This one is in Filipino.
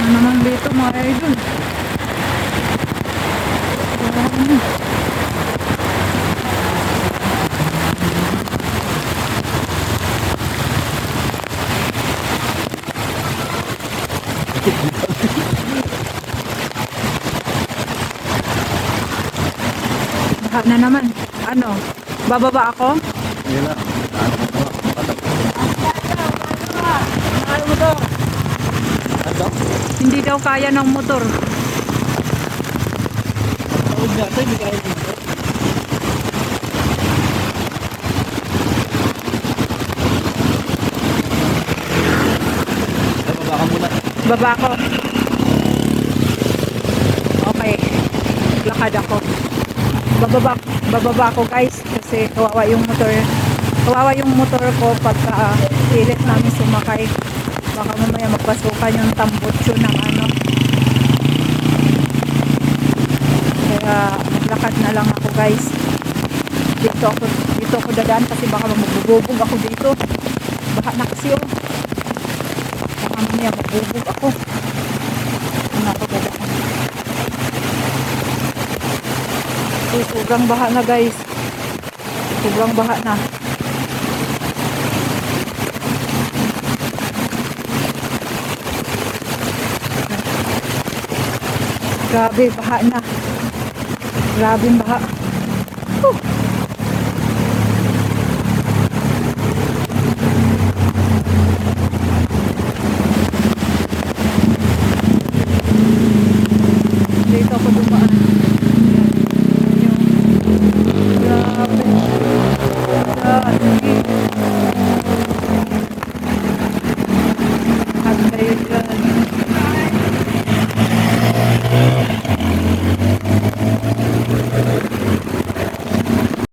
Ano naman dito mga idol? Baha na naman. Ano? Bababa ako? Yun na. Ano ko po? Ano? Hindi daw kaya ng motor. Baba ako. Okay. Lakad ako. Bababa, bababa ako guys kasi kawawa yung motor. Kawawa yung motor ko pagka uh, pilit namin sumakay. Baka mamaya magpasukan yung tambutso ng ano. Kaya maglakad na lang ako guys. Dito ako, dito ako dadaan kasi baka magbubog ako dito. Baka na kasi oh. Baka mamaya magbubog ako. Ano ako dadaan. Uy, sobrang baha na guys. Sobrang baha na. Grabe, baha na. Grabe baha. Whew. Dito ako dumaan.